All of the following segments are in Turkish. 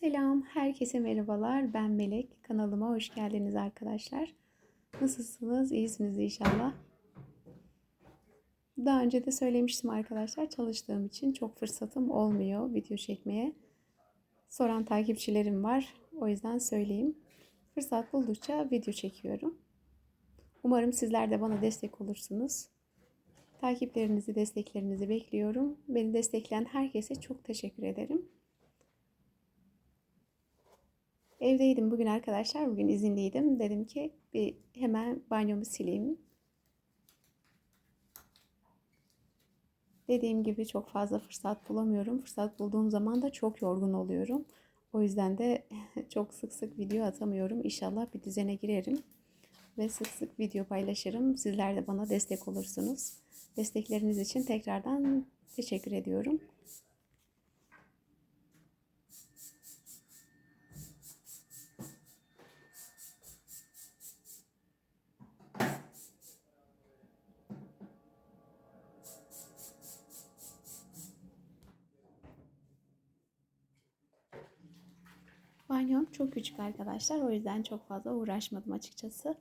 Selam, herkese merhabalar. Ben Melek. Kanalıma hoş geldiniz arkadaşlar. Nasılsınız? İyisiniz inşallah. Daha önce de söylemiştim arkadaşlar. Çalıştığım için çok fırsatım olmuyor video çekmeye. Soran takipçilerim var. O yüzden söyleyeyim. Fırsat buldukça video çekiyorum. Umarım sizler de bana destek olursunuz. Takiplerinizi, desteklerinizi bekliyorum. Beni destekleyen herkese çok teşekkür ederim. Evdeydim bugün arkadaşlar. Bugün izinliydim. Dedim ki bir hemen banyomu sileyim. Dediğim gibi çok fazla fırsat bulamıyorum. Fırsat bulduğum zaman da çok yorgun oluyorum. O yüzden de çok sık sık video atamıyorum. İnşallah bir düzene girerim ve sık sık video paylaşırım. Sizler de bana destek olursunuz. Destekleriniz için tekrardan teşekkür ediyorum. Banyom çok küçük arkadaşlar. O yüzden çok fazla uğraşmadım açıkçası.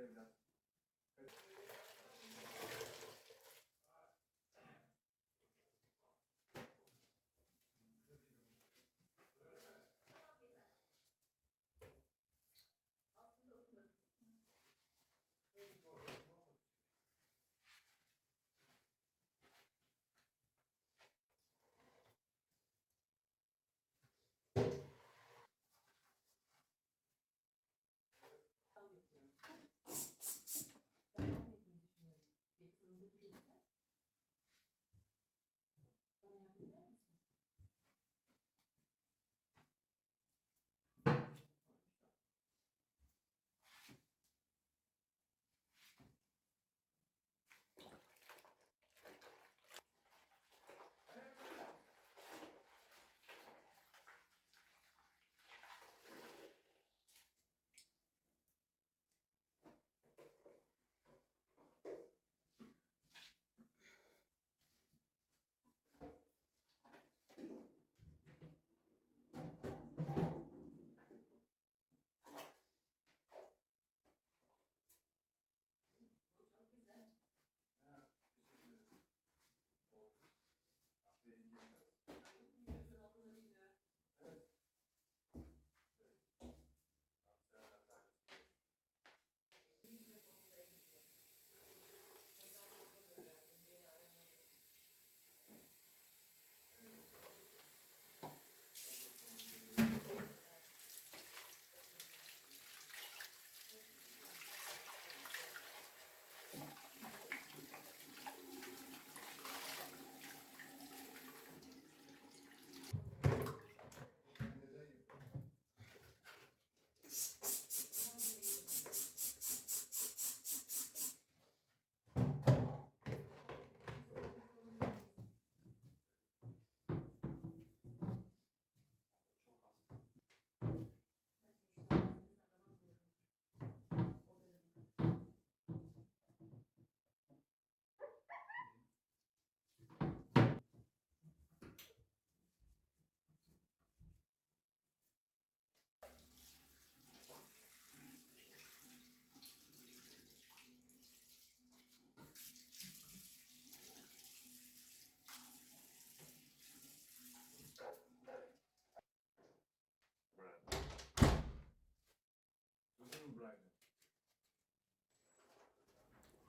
Telegram.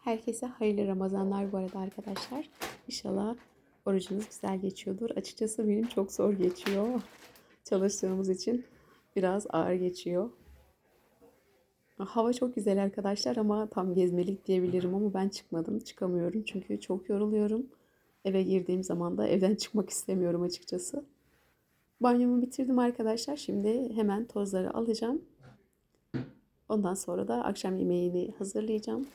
Herkese hayırlı Ramazanlar bu arada arkadaşlar. İnşallah orucunuz güzel geçiyordur. Açıkçası benim çok zor geçiyor. Çalıştığımız için biraz ağır geçiyor. Hava çok güzel arkadaşlar ama tam gezmelik diyebilirim ama ben çıkmadım. Çıkamıyorum çünkü çok yoruluyorum. Eve girdiğim zaman da evden çıkmak istemiyorum açıkçası. Banyomu bitirdim arkadaşlar. Şimdi hemen tozları alacağım. Ondan sonra da akşam yemeğini hazırlayacağım.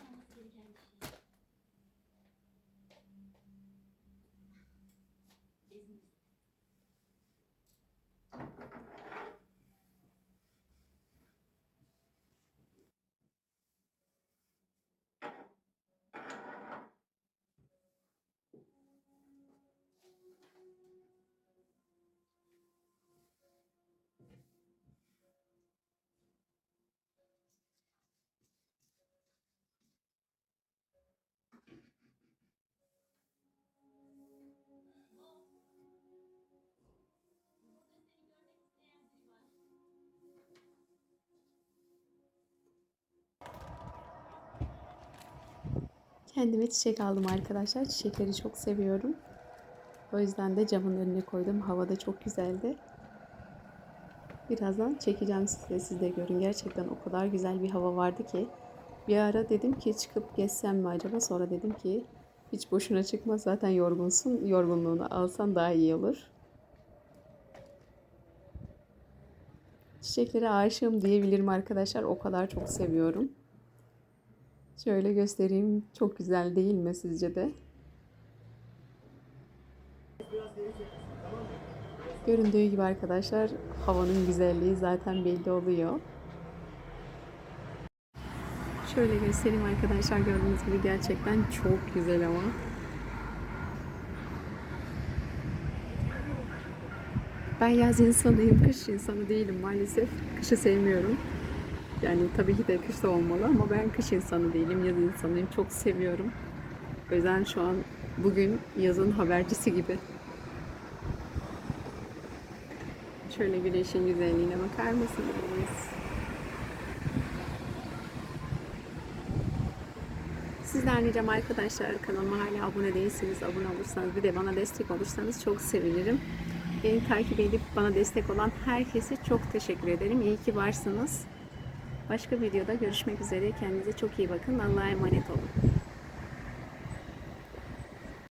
Kendime çiçek aldım arkadaşlar. Çiçekleri çok seviyorum. O yüzden de camın önüne koydum. Hava da çok güzeldi. Birazdan çekeceğim size. Siz de görün. Gerçekten o kadar güzel bir hava vardı ki. Bir ara dedim ki çıkıp gezsem mi acaba? Sonra dedim ki hiç boşuna çıkma. Zaten yorgunsun. Yorgunluğunu alsan daha iyi olur. Çiçeklere aşığım diyebilirim arkadaşlar. O kadar çok seviyorum. Şöyle göstereyim. Çok güzel değil mi sizce de? Göründüğü gibi arkadaşlar havanın güzelliği zaten belli oluyor. Şöyle göstereyim arkadaşlar gördüğünüz gibi gerçekten çok güzel ama. Ben yaz insanıyım, kış insanı değilim maalesef. Kışı sevmiyorum. Yani tabii ki de kış da olmalı ama ben kış insanı değilim, yaz insanıyım. Çok seviyorum. O yüzden şu an bugün yazın habercisi gibi. Şöyle güneşin güzelliğine bakar mısınız? Sizden ricam arkadaşlar kanalıma hala abone değilseniz abone olursanız bir de bana destek olursanız çok sevinirim. Beni takip edip bana destek olan herkese çok teşekkür ederim. İyi ki varsınız. Başka videoda görüşmek üzere. Kendinize çok iyi bakın. Allah'a emanet olun.